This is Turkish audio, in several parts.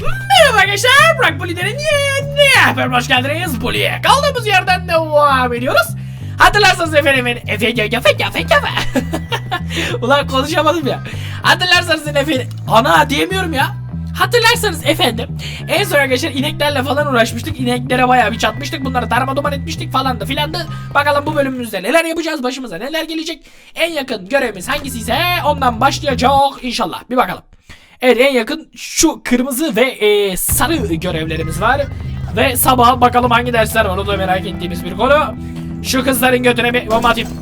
Merhaba arkadaşlar, Burak Poli'denin yeni haber hoş geldiniz Poli'ye. Kaldığımız yerden devam ediyoruz. Hatırlarsanız efendim, Efe Efe Efe Efe Efe Ulan konuşamadım ya. Hatırlarsanız efendim, ana diyemiyorum ya. Hatırlarsanız efendim, en son arkadaşlar ineklerle falan uğraşmıştık. İneklere bayağı bir çatmıştık. Bunları darma duman etmiştik falan da filan da. Bakalım bu bölümümüzde neler yapacağız, başımıza neler gelecek. En yakın görevimiz hangisi ise ondan başlayacak inşallah. Bir bakalım. Evet en yakın şu kırmızı ve e, sarı görevlerimiz var. Ve sabah bakalım hangi dersler var o da merak ettiğimiz bir konu. Şu kızların götüne bir bomba atayım.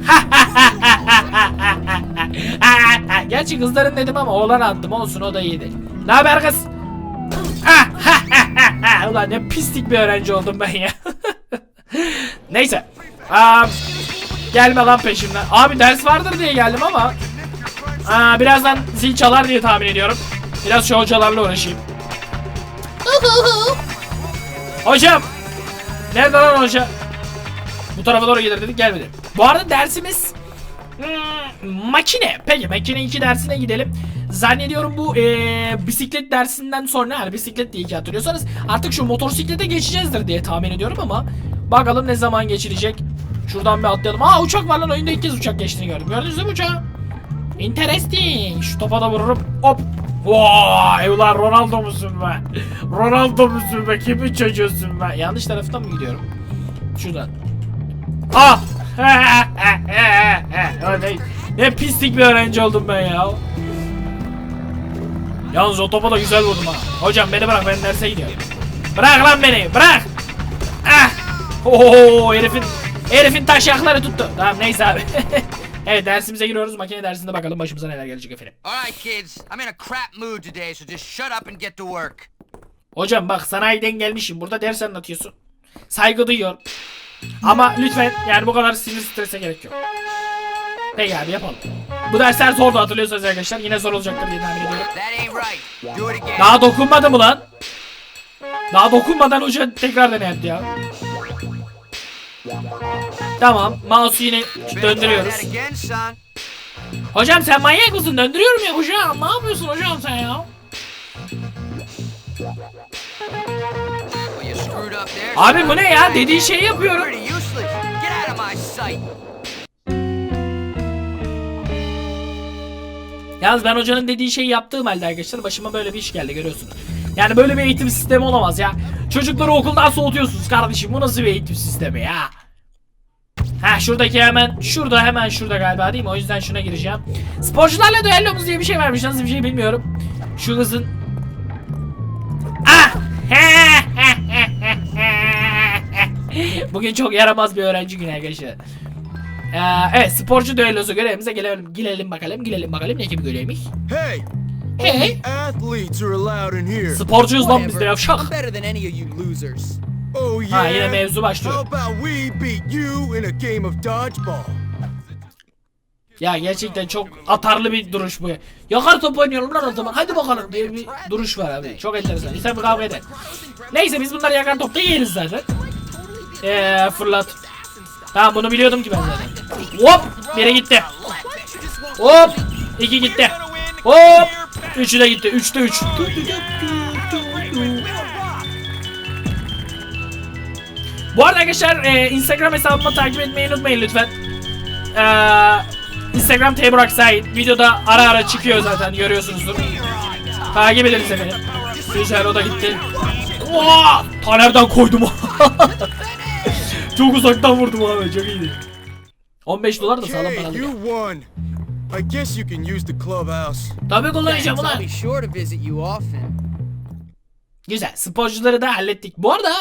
Gerçi kızların dedim ama oğlan attım olsun o da iyiydi. Ne haber kız? Ulan ne pislik bir öğrenci oldum ben ya. Neyse. Aa, gelme lan peşimden. Abi ders vardır diye geldim ama. Aa, birazdan zil çalar diye tahmin ediyorum. Biraz şu hocalarla uğraşayım. Hocam. Nerede lan hoca? Bu tarafa doğru gelir dedik gelmedi. Bu arada dersimiz hmm, makine. Peki makine 2 dersine gidelim. Zannediyorum bu eee, bisiklet dersinden sonra yani bisiklet diye iki hatırlıyorsanız artık şu motosiklete geçeceğizdir diye tahmin ediyorum ama bakalım ne zaman geçilecek. Şuradan bir atlayalım. Aa uçak var lan oyunda ilk kez uçak geçtiğini gördüm. Gördünüz mü uçağı? Interesting. Şu topa da vururum. Hop. Vay ulan Ronaldo musun be? Ronaldo musun be? Kimin çocuğusun be? Yanlış taraftan mı gidiyorum? Şuradan. Ah! Ne, ne pislik bir öğrenci oldum ben ya. Yalnız o topa da güzel vurdum ha. Hocam beni bırak ben derse gidiyorum. Bırak lan beni bırak. Ah! Oo herifin herifin taşakları tuttu. Tamam neyse abi. evet dersimize giriyoruz. Makine dersinde bakalım başımıza neler gelecek efendim. Alright, kids, I'm in a crap mood today, so just shut up and get to work. Hocam bak sanayiden gelmişim. Burada ders anlatıyorsun. Saygı duyuyorum. Ama lütfen yani bu kadar sinir strese gerek yok. Peki abi yapalım. Bu dersler zordu hatırlıyorsanız arkadaşlar. Yine zor olacaktır diye tahmin ediyorum. Right. Daha dokunmadı mı lan? Daha dokunmadan hoca tekrar dene yaptı ya. Tamam. Mouse'u yine döndürüyoruz. Hocam sen manyak mısın? Döndürüyorum ya hocam. Ne yapıyorsun hocam sen ya? Abi bu ne ya? Dediği şeyi yapıyorum. Yalnız ben hocanın dediği şeyi yaptığım halde arkadaşlar başıma böyle bir iş geldi görüyorsunuz. Yani böyle bir eğitim sistemi olamaz ya. Çocukları okuldan soğutuyorsunuz kardeşim. Bu nasıl bir eğitim sistemi ya? Ha şuradaki hemen şurada hemen şurada galiba değil mi? O yüzden şuna gireceğim. Sporcularla düellomuz diye bir şey varmış. Nasıl bir şey bilmiyorum. Şu kızın Ah! Bugün çok yaramaz bir öğrenci günü arkadaşlar. Ee, evet sporcu düellosu görevimize gelelim, girelim bakalım girelim bakalım ne gibi görevmiş. Hey! Hey Athletes are allowed in here. sporcuyuz lan biz de yavşak. Oh yeah. Ha yine mevzu başlıyor. How about we beat you in a game of dodgeball? Ya gerçekten çok atarlı bir duruş bu. Yakar top oynayalım lan o zaman. Hadi bakalım diye bir duruş var abi. Çok enteresan. İnsan bir kavga eder. Neyse biz bunları yakar topta yeriz zaten. Eee fırlat. Tamam bunu biliyordum ki ben zaten. Hop! Biri gitti. Hop! iki gitti. Hop! Üçü de gitti. Üçte üç. Bu arada arkadaşlar e, Instagram hesabımı takip etmeyi unutmayın lütfen. Eee Instagram Teyburak Sait. Videoda ara ara çıkıyor zaten görüyorsunuzdur. Takip ederiz efendim. Güzel o da gitti. Oha! Taner'den koydum. çok uzaktan vurdum abi çok iyiydi. 15 dolar da sağlam Okay, para you alıyor. won. I guess you can use the clubhouse. Tabii kullanacağım ulan. Güzel sporcuları da hallettik. Bu arada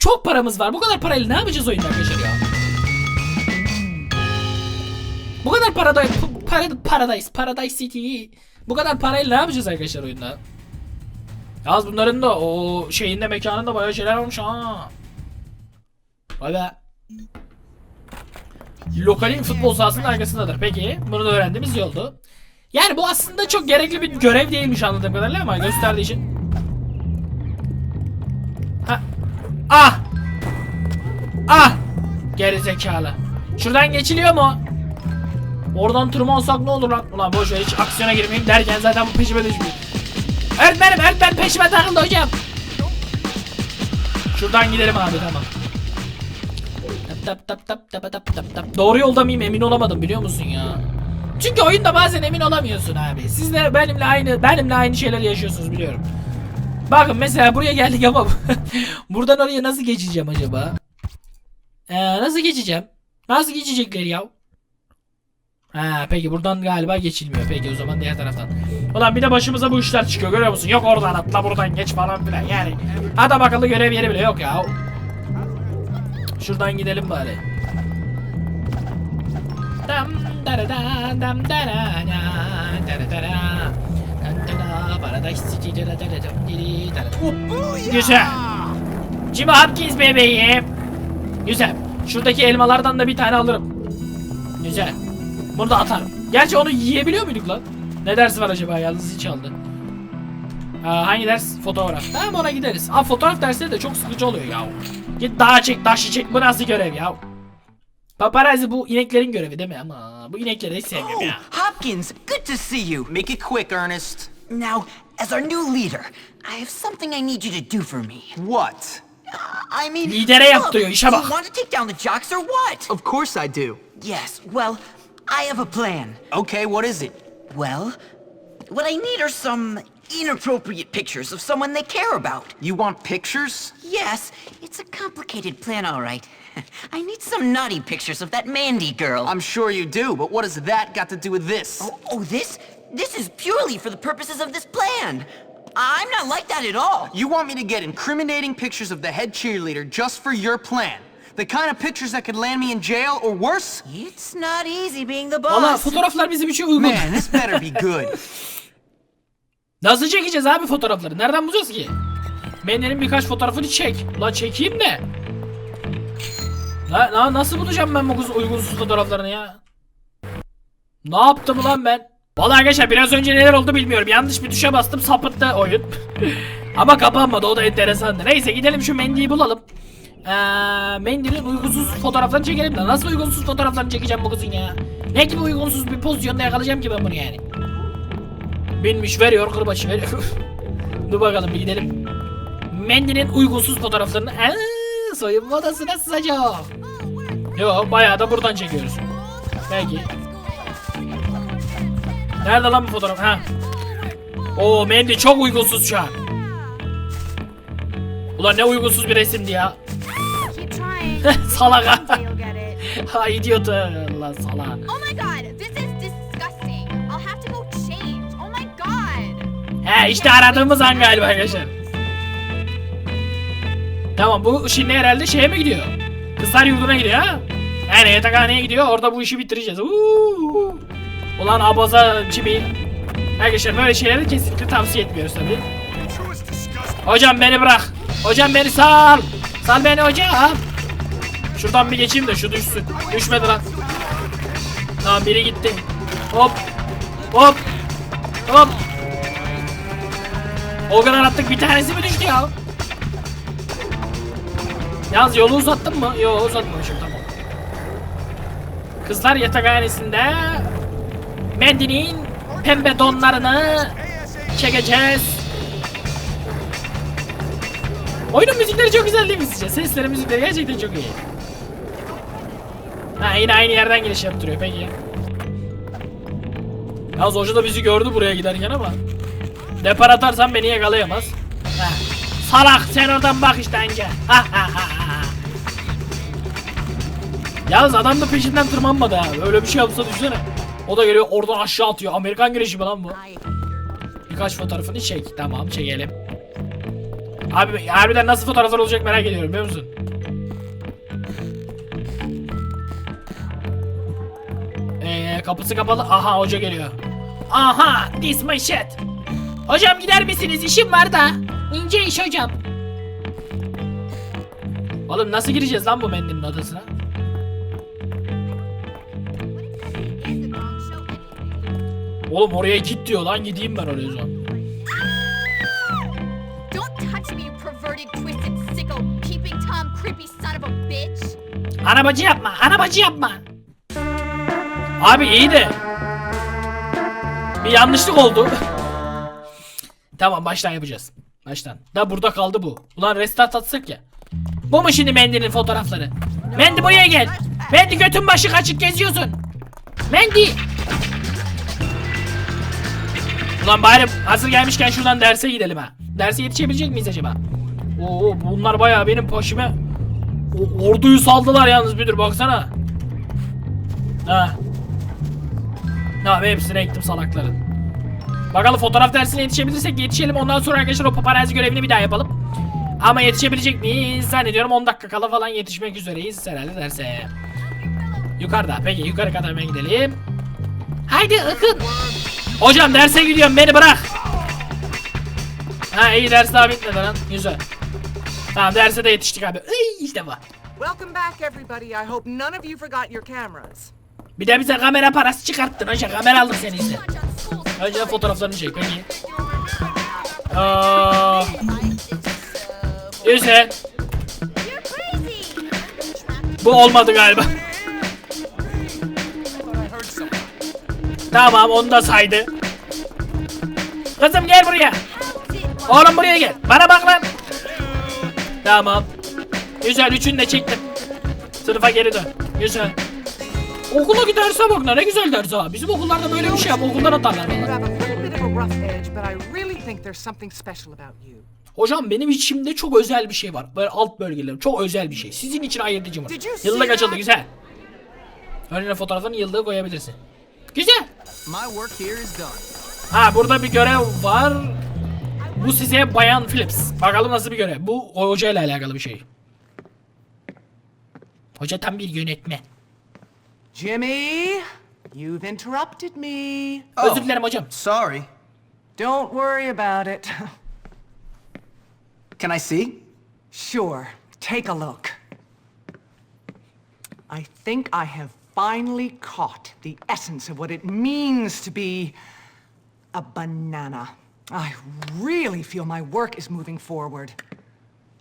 çok paramız var. Bu kadar parayla ne yapacağız oyunda arkadaşlar ya? Bu kadar parada para, Paradise, Paradise City. Bu kadar parayla ne yapacağız arkadaşlar oyunda? Yalnız bunların da o şeyinde mekanında bayağı şeyler olmuş ha. Vay be. Lokalin futbol sahasının arkasındadır. Peki bunu da öğrendiğimiz iyi oldu. Yani bu aslında çok gerekli bir görev değilmiş anladığım kadarıyla ama gösterdiği için. Ah! Ah! Geri zekalı. Şuradan geçiliyor mu? Oradan tırmansak ne olur lan? Ulan boş ver hiç aksiyona girmeyeyim derken zaten bu peşime düşmüyor. Öğretmenim öğretmen peşime takıldı hocam. Şuradan gidelim abi tamam. Tap tap tap tap tap tap tap. Doğru yolda mıyım emin olamadım biliyor musun ya? Çünkü oyunda bazen emin olamıyorsun abi. Siz de benimle aynı benimle aynı şeyler yaşıyorsunuz biliyorum. Bakın mesela buraya geldik ama buradan oraya nasıl geçeceğim acaba? Ee, nasıl geçeceğim? Nasıl geçecekler ya? Ha peki buradan galiba geçilmiyor. Peki o zaman diğer taraftan. Ulan bir de başımıza bu işler çıkıyor görüyor musun? Yok oradan atla buradan geç falan filan yani. Adam akıllı görev yeri bile yok ya. Şuradan gidelim bari. Dam dara da dam dara da dara dara. Güzel. Jimmy Hopkins bebeğim. Güzel. Şuradaki elmalardan da bir tane alırım. Güzel. Bunu da atarım. Gerçi onu yiyebiliyor muyduk lan? Ne dersi var acaba yalnız hiç aldı. Aa, hangi ders? Fotoğraf. Tamam ona gideriz. Aa fotoğraf dersleri de çok sıkıcı oluyor ya. Git dağa çek, taşı çek. Bu nasıl görev ya? Paparazzi bu ineklerin görevi değil mi? Ama bu inekleri hiç sevmiyorum ya. Hopkins, good to see you. Make it quick, Ernest. Now, as our new leader, I have something I need you to do for me. What? I mean, Lidere yaptırıyor, işe do bak. you want to take down the jocks or what? Of course I do. Yes, well, I have a plan. Okay, what is it? Well, what I need are some inappropriate pictures of someone they care about. You want pictures? Yes, it's a complicated plan, all right. I need some naughty pictures of that Mandy girl. I'm sure you do, but what has that got to do with this? Oh, oh, this? This is purely for the purposes of this plan. I'm not like that at all. You want me to get incriminating pictures of the head cheerleader just for your plan? The kind of pictures that could land me in jail or worse? It's not easy being the Valla boss. fotoğraflar bizim için uygun. Man, this better be good. Nasıl çekeceğiz abi fotoğrafları? Nereden bulacağız ki? Mende'nin birkaç fotoğrafını çek. Ulan çekeyim de. La, la- nasıl bulacağım ben bu kız uygunsuz fotoğraflarını ya? Ne yaptım lan ben? Vallahi arkadaşlar biraz önce neler oldu bilmiyorum. Yanlış bir tuşa bastım sapıttı oyun. Ama kapanmadı o da enteresandı. Neyse gidelim şu Mendy'yi bulalım. Ee, Mendy'nin uygunsuz fotoğraflarını çekelim de. Nasıl uygunsuz fotoğraflarını çekeceğim bu kızın ya? Ne gibi uygunsuz bir pozisyonda yakalayacağım ki ben bunu yani? Binmiş veriyor kırbaçı veriyor. Dur bakalım bir gidelim. Mendy'nin uygunsuz fotoğraflarını Aa, soyunma odasına sızacağım. Yo bayağı da buradan çekiyoruz. Peki. Nerede lan bu fotoğraf? Ha. Oo Mendy çok uygunsuz şu an. Ulan ne uygunsuz bir resimdi ya. İt. ha idiot. Lan salak. Oh. Oh. He işte aradığımız an galiba arkadaşlar. Tamam bu şimdi herhalde şeye mi gidiyor? Kızlar yurduna gidiyor ha? Yani yatakhaneye gidiyor orada bu işi bitireceğiz. Uuu. Ulan abaza çibi. Arkadaşlar böyle şeyleri kesinlikle tavsiye etmiyoruz tabi. Hocam beni bırak. Hocam beni sal. Sal beni hocam. Şuradan bir geçeyim de şu düşsün. Düşmedi lan. Tamam biri gitti. Hop. Hop. Hop. O kadar attık bir tanesi mi düştü ya? Yalnız yolu uzattın mı? Yok uzatmamışım tamam. Kızlar yatakhanesinde Mendy'nin pembe donlarını çekeceğiz. Oyunun müzikleri çok güzel değil mi sizce? Sesleri müzikleri gerçekten çok iyi. Ha yine aynı yerden giriş yaptırıyor peki. Yalnız hoca da bizi gördü buraya giderken ama. Depar atarsan beni yakalayamaz. Heh. Salak sen oradan bak işte anca. Ha, ha, ha, ha. Yalnız adam da peşinden tırmanmadı ha. Öyle bir şey yapsa düşünsene. O da geliyor oradan aşağı atıyor. Amerikan güreşi mi lan bu? Birkaç fotoğrafını çek. Tamam çekelim. Abi harbiden nasıl fotoğraflar olacak merak ediyorum biliyor musun? Ee, kapısı kapalı. Aha hoca geliyor. Aha this my shit. Hocam gider misiniz? İşim var da. İnce iş hocam. Oğlum nasıl gireceğiz lan bu mendilin odasına? Oğlum oraya git diyor lan gideyim ben oraya o zaman. Arabacı yapma, arabacı yapma. Abi iyi de. Bir yanlışlık oldu. Tamam baştan yapacağız. Baştan. Da burada kaldı bu. Ulan restart atsak ya. Bu mu şimdi Mendy'nin fotoğrafları? Mendy buraya gel. Mendy götün başı kaçık geziyorsun. Mendy. Ulan bari hazır gelmişken şuradan derse gidelim ha. Derse yetişebilecek miyiz acaba? Oo bunlar bayağı benim peşime o, orduyu saldılar yalnız müdür baksana. Ha. Tamam hepsini ektim salakların. Bakalım fotoğraf dersine yetişebilirsek yetişelim. Ondan sonra arkadaşlar o paparazzi görevini bir daha yapalım. Ama yetişebilecek miyiz? Zannediyorum 10 dakika kala falan yetişmek üzereyiz herhalde derse. Yukarıda. Peki yukarı kadar hemen gidelim. Haydi Akın. Hocam derse gidiyorum beni bırak. Ha iyi ders daha bitmedi lan. Güzel. Tamam derse de yetiştik abi. Iy, işte bu. Welcome back, everybody. I hope none of you forgot your cameras. Bir de bize kamera parası çıkarttın hocam. Kamera aldık seni işte. Önce fotoğraflarını çek peki. Aa, güzel. Bu olmadı galiba. Tamam onu da saydı. Kızım gel buraya. Oğlum buraya gel. Bana bak lan. Tamam. Güzel üçünü de çektim. Sınıfa geri dön. Güzel. Okula giderse bak ne güzel ders ha. Bizim okullarda böyle bir şey yap. Okuldan atarlar. Hocam benim içimde çok özel bir şey var. Böyle alt bölgelerim. Çok özel bir şey. Sizin için ayırt edeceğim onu. Did you see Yıllık açıldı güzel. Önüne fotoğrafını yıllığı koyabilirsin. Güzel. My work here is done. Ha burada bir görev var. Bu size Bayan Phillips. Bakalım nasıl bir görev. Bu hoca ile alakalı bir şey. Hoca tam bir yönetmen. Jimmy, you've interrupted me. Özür dilerim hocam. Sorry. Don't worry about it. Can I see? Sure, take a look. I think I have finally caught the essence of what it means to be a banana. I really feel my work is moving forward.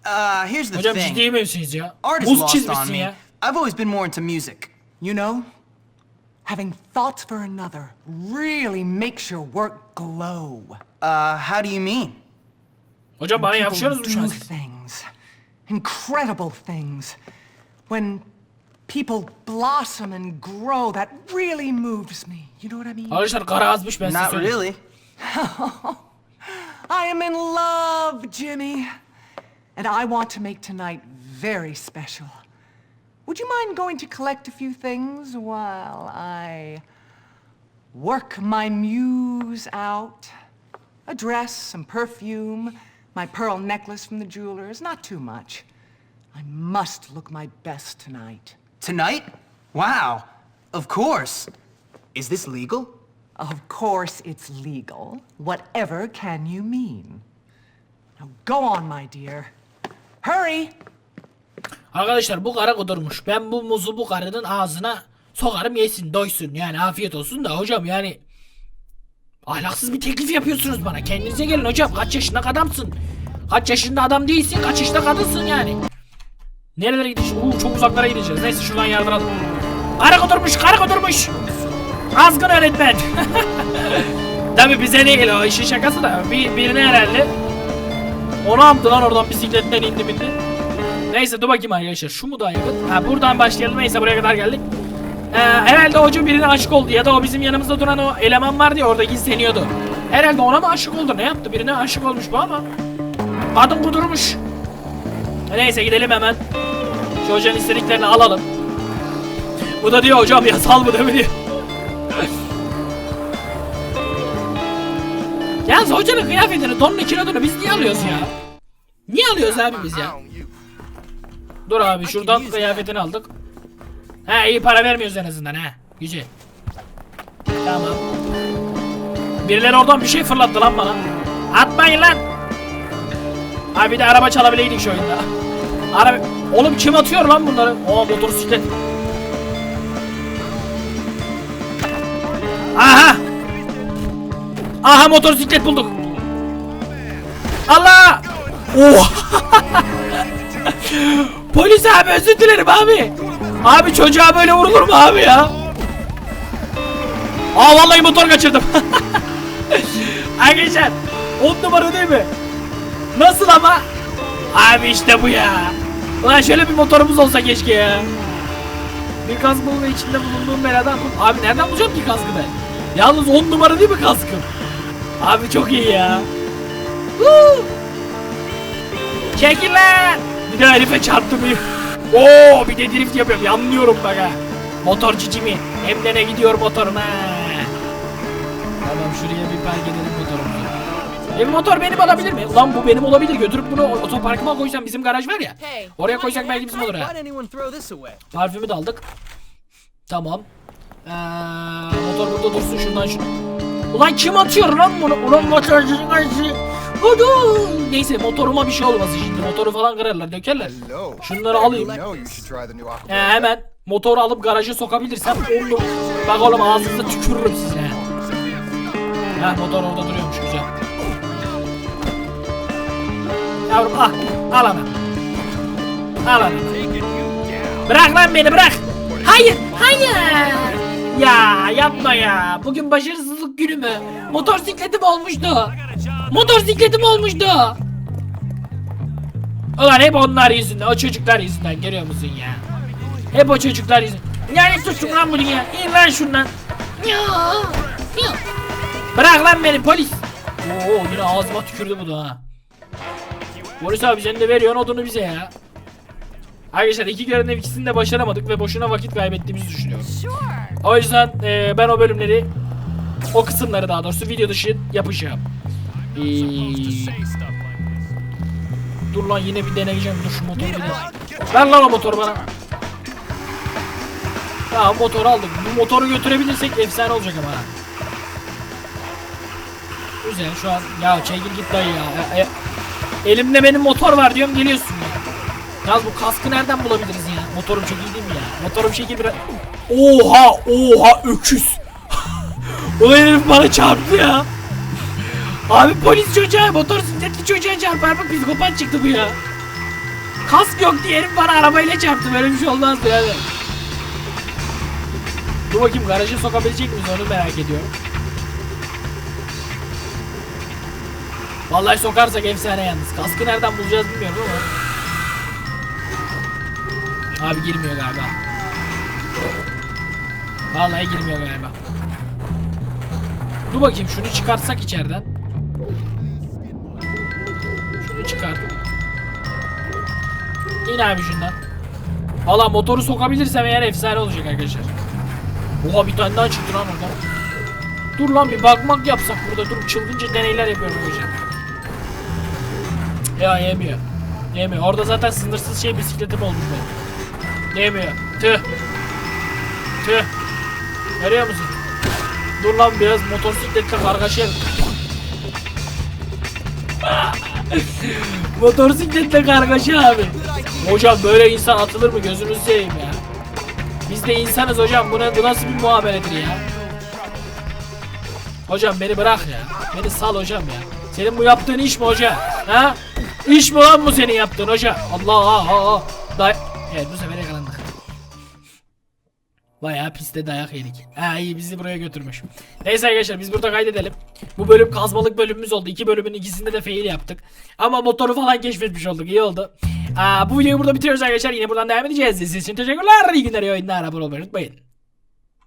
Uh, here's the Hocam thing. misiniz ya? Art is Buz lost on çizmişsin me. ya. I've always been more into music. You know, having thoughts for another really makes your work glow. Uh, how do you mean? Hocam bana People yapışıyorsunuz mu şu do an siz? things, incredible things. When people blossom and grow, that really moves me. You know what I mean? Arkadaşlar kara azmış ben size Not söyleyeyim. really. I am in love, Jimmy. And I want to make tonight very special. Would you mind going to collect a few things while I work my muse out? A dress, some perfume, my pearl necklace from the jeweler's, not too much. I must look my best tonight. Tonight? Wow. Of course. Is this legal? Of course it's legal. Whatever can you mean? Now go on, my dear. Hurry! Arkadaşlar bu karı kudurmuş. Ben bu muzu bu karının ağzına sokarım yesin doysun. Yani afiyet olsun da hocam yani ahlaksız bir teklif yapıyorsunuz bana. Kendinize gelin hocam. Kaç yaşında adamsın? Kaç yaşında adam değilsin. Kaç yaşında kadınsın yani. Nerelere gideceğiz? Oo, çok uzaklara gideceğiz. Neyse şuradan yardıralım. Karı kudurmuş, karı kudurmuş. Azgın öğretmen. Tabi bize değil o işin şakası da. Bir, birine herhalde. Onu yaptı lan oradan bisikletten indi bindi. Neyse dur bakayım arkadaşlar. Şu mu daha yakın? Ha buradan başlayalım. Neyse buraya kadar geldik. Ee, herhalde hoca birine aşık oldu ya da o bizim yanımızda duran o eleman vardı ya orada gizleniyordu. Herhalde ona mı aşık oldu ne yaptı birine aşık olmuş bu ama kadın kudurmuş. Neyse gidelim hemen. Şu hocanın istediklerini alalım. Bu da diyor hocam yasal mı diyor. Yalnız hocanın kıyafetini, donunu, kilodunu biz niye alıyoruz ya? Niye alıyoruz abi biz ya? Dur abi şuradan kıyafetini aldık. Ha iyi para vermiyoruz en azından ha. Güzel. Tamam. Birileri oradan bir şey fırlattı lan bana. Atmayın lan. Abi bir de araba çalabileydik şu oyunda. Araba... Oğlum kim atıyor lan bunları? Oo motosiklet. Aha! Aha motosiklet bulduk. Allah! Oh! Polis abi özür dilerim abi. Abi çocuğa böyle vurulur mu abi ya? Aa vallahi motor kaçırdım. Arkadaşlar 10 numara değil mi? Nasıl ama? Abi işte bu ya. Ulan şöyle bir motorumuz olsa keşke ya. Bir kask bul içinde bulunduğum beladan. Abi nereden bulacağım ki kaskı ben? Yalnız 10 numara değil mi kaskım? Abi çok iyi ya. Woo! Çekil lan. Bir de herife çarptım. Oo bir de drift yapıyorum. Yanlıyorum bak ha. Motor cicimi. Hem de ne gidiyor motorum. Tamam şuraya bir park motorumuzu. E motor benim olabilir mi? Ulan bu benim olabilir. Götürüp bunu otoparkıma koysam bizim garaj var ya. Oraya koysak belki bizim olur ha. Parfümü de aldık. Tamam. Ee, motor burada dursun şuradan şunu. Ulan kim atıyor lan bunu? Ulan motorcunun acı. Hadi. Neyse motoruma bir şey olmasın şimdi. Motoru falan kırarlar, dökerler. Şunları alayım. Ee, hemen motoru alıp garaja sokabilirsem onu bak oğlum ağzınıza tükürürüm size. Ha motor orada duruyormuş güzel. Yavrum ah al ana. Al ana. Bırak lan beni bırak. Hayır hayır. Ya yapma ya. Bugün başarısızlık günü mü? Motosikletim olmuştu. Motosikletim olmuştu. Ulan hep onlar yüzünden, o çocuklar yüzünden görüyor musun ya? Hep o çocuklar yüzünden. Yani tutun lan bunu ya. İn lan şundan. Ya. Bırak lan beni polis. Oo yine ağzıma tükürdü bu da ha. Polis abi sen de veriyorsun odunu bize ya. Arkadaşlar iki görevin ikisini de başaramadık ve boşuna vakit kaybettiğimizi düşünüyorum. O yüzden e, ben o bölümleri o kısımları daha doğrusu video dışı yapacağım. Ee, dur lan yine bir deneyeceğim. Dur şu motoru bir de. Ver lan o motoru bana. Tamam motoru aldık. Bu motoru götürebilirsek efsane olacak ama. Güzel şu an. Ya çekil git dayı ya. E, e, elimde benim motor var diyorum geliyorsun ya. Yalnız bu kaskı nereden bulabiliriz ya? Motorum iyi değil mi ya? Motorum şekil biraz... Oha! Oha! Öküz! Ulan herif bana çarptı ya. Abi polis çocuğa, motosikletli çocuğa çarpar bak psikopat çıktı bu ya. Kask yok diye herif bana arabayla çarptı. Böyle bir şey olmazdı yani. Dur bakayım garaja sokabilecek miyiz onu merak ediyorum. Vallahi sokarsak efsane yalnız. Kaskı nereden bulacağız bilmiyorum ama. Abi girmiyor galiba. Vallahi girmiyor galiba. Dur bakayım şunu çıkartsak içeriden. Şunu çıkart. İn abi şundan. Valla motoru sokabilirsem eğer efsane olacak arkadaşlar. Oha bir tane daha çıktı lan oradan. Dur lan bir bakmak yapsak burada. Dur çılgınca deneyler yapıyorum hocam. Ya yemiyor. Yemiyor. Orada zaten sınırsız şey bisikletim olmuş benim. Yemiyor. Tüh. Tüh. Görüyor musun? Dur lan biraz motosikletle kargaşa Motosikletle kargaşa abi. Hocam böyle insan atılır mı gözünüzü seveyim ya. Biz de insanız hocam bu, ne, bu nasıl bir muameledir ya. Hocam beni bırak ya. Beni sal hocam ya. Senin bu yaptığın iş mi hoca? Ha? İş mi lan bu senin yaptığın hoca? Allah Allah. Day evet bu sefer yakalandık. Bayağı piste dayak yedik. Ha iyi bizi buraya götürmüş. Neyse arkadaşlar biz burada kaydedelim. Bu bölüm kazmalık bölümümüz oldu. İki bölümün ikisinde de fail yaptık. Ama motoru falan keşfetmiş olduk. İyi oldu. Aa, bu videoyu burada bitiriyoruz arkadaşlar. Yine buradan devam edeceğiz. Sizin için teşekkürler. İyi günler, iyi oyunlar. Abone olmayı unutmayın.